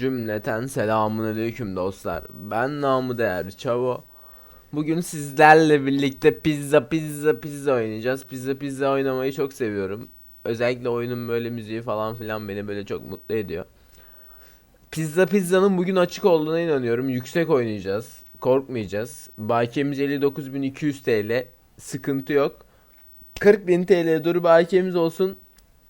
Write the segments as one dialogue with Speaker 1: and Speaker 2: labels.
Speaker 1: Cümleten selamun aleyküm dostlar. Ben namı değer Çavo. Bugün sizlerle birlikte pizza pizza pizza oynayacağız. Pizza pizza oynamayı çok seviyorum. Özellikle oyunun böyle müziği falan filan beni böyle çok mutlu ediyor. Pizza pizzanın bugün açık olduğuna inanıyorum. Yüksek oynayacağız. Korkmayacağız. Bakiyemiz 59.200 TL. Sıkıntı yok. 40.000 TL dur bakiyemiz olsun.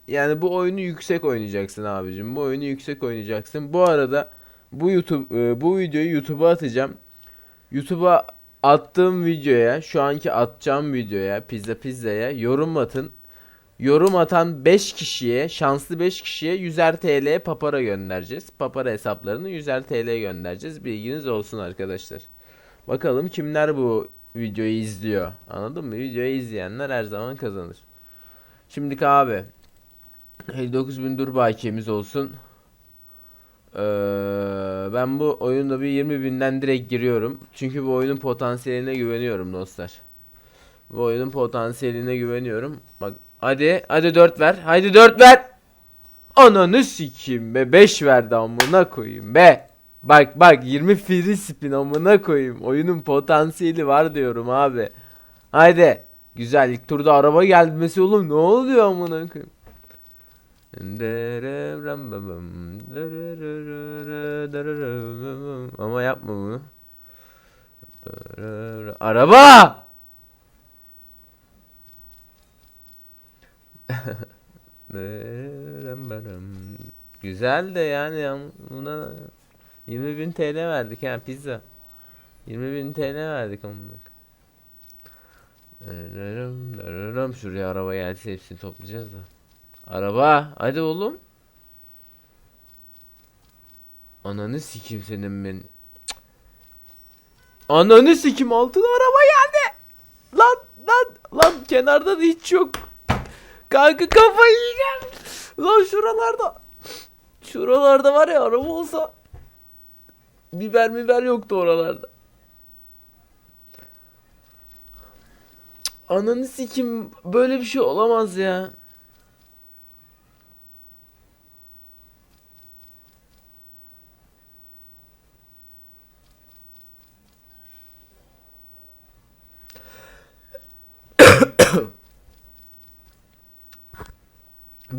Speaker 1: Yani bu oyunu yüksek oynayacaksın abicim. Bu oyunu yüksek oynayacaksın. Bu arada bu YouTube e, bu videoyu YouTube'a atacağım. YouTube'a attığım videoya, şu anki atacağım videoya, pizza pizzaya yorum atın. Yorum atan 5 kişiye, şanslı 5 kişiye 100'er TL papara göndereceğiz. Papara hesaplarını 100'er TL göndereceğiz. Bilginiz olsun arkadaşlar. Bakalım kimler bu videoyu izliyor. Anladın mı? Videoyu izleyenler her zaman kazanır. Şimdiki abi 59 bin dur bakiyemiz olsun. Ee, ben bu oyunda bir 20 binden direkt giriyorum. Çünkü bu oyunun potansiyeline güveniyorum dostlar. Bu oyunun potansiyeline güveniyorum. Bak hadi hadi 4 ver. Hadi 4 ver. Ananı sikeyim be 5 verdi amına koyayım be. Bak bak 20 free spin amına koyayım. Oyunun potansiyeli var diyorum abi. Haydi. Güzel ilk turda araba gelmesi oğlum ne oluyor amına koyayım. Ama yapma bunu. Araba! Güzel de yani buna 20.000 TL verdik ha pizza. 20.000 TL verdik amına. Şuraya araba gelse hepsini toplayacağız da. Araba hadi oğlum. Ananı sikim senin ben. Cık. Ananı sikim altına araba geldi. Lan lan lan kenarda da hiç yok. Kanka kafayı yiyeceğim. Lan şuralarda. Şuralarda var ya araba olsa. Biber biber yoktu oralarda. Ananı sikim böyle bir şey olamaz ya.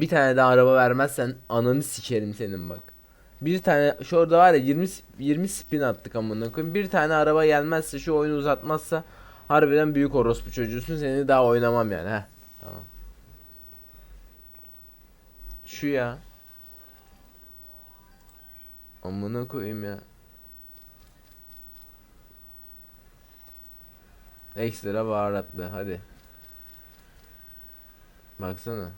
Speaker 1: Bir tane daha araba vermezsen ananı sikerim senin bak. Bir tane şu orada var ya 20 s- 20 spin attık amına koyayım. Bir tane araba gelmezse şu oyunu uzatmazsa harbiden büyük orospu çocuğusun. Seni daha oynamam yani. Heh. Tamam. Şu ya. Amına koyayım ya. Ekstra baharatlı hadi. Baksana.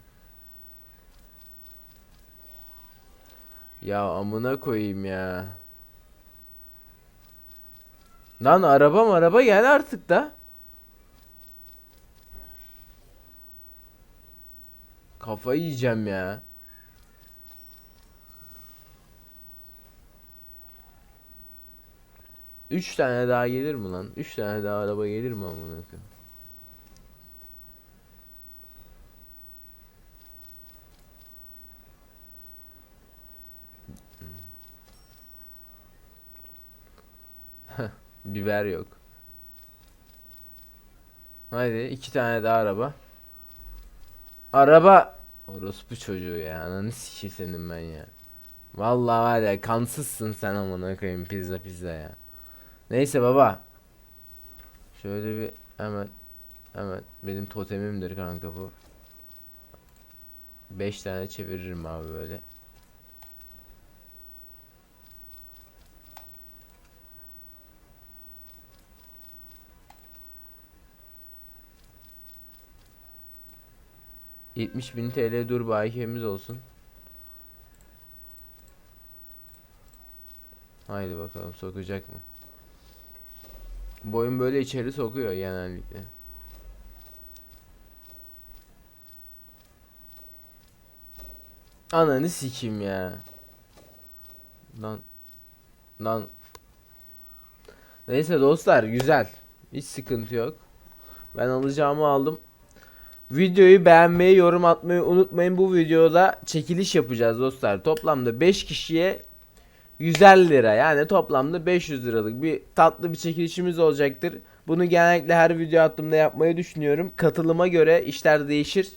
Speaker 1: Ya amına koyayım ya. Lan arabam araba gel artık da. Kafayı yiyeceğim ya. Üç tane daha gelir mi lan? Üç tane daha araba gelir mi amına koyayım? Biber yok. Haydi iki tane daha araba. Araba. Orospu çocuğu ya. Ananı sikeyim senin ben ya. Vallahi var ya kansızsın sen amına koyayım pizza pizza ya. Neyse baba. Şöyle bir hemen hemen benim totemimdir kanka bu. 5 tane çeviririm abi böyle. Yetmiş bin TL dur bakiyemiz olsun. Haydi bakalım sokacak mı? Bu oyun böyle içeri sokuyor genellikle. Ananı sikeyim ya. Lan. Lan. Neyse dostlar güzel. Hiç sıkıntı yok. Ben alacağımı aldım. Videoyu beğenmeyi, yorum atmayı unutmayın. Bu videoda çekiliş yapacağız dostlar. Toplamda 5 kişiye 150 lira yani toplamda 500 liralık bir tatlı bir çekilişimiz olacaktır. Bunu genellikle her video attığımda yapmayı düşünüyorum. Katılıma göre işler değişir.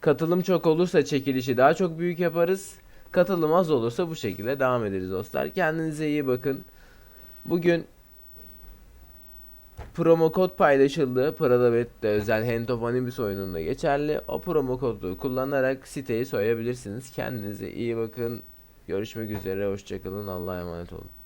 Speaker 1: Katılım çok olursa çekilişi daha çok büyük yaparız. Katılım az olursa bu şekilde devam ederiz dostlar. Kendinize iyi bakın. Bugün promo kod paylaşıldı. Prada Bet'te özel Hand of Anubis oyununda geçerli. O promo kodu kullanarak siteyi soyabilirsiniz. Kendinize iyi bakın. Görüşmek üzere. Hoşçakalın. Allah'a emanet olun.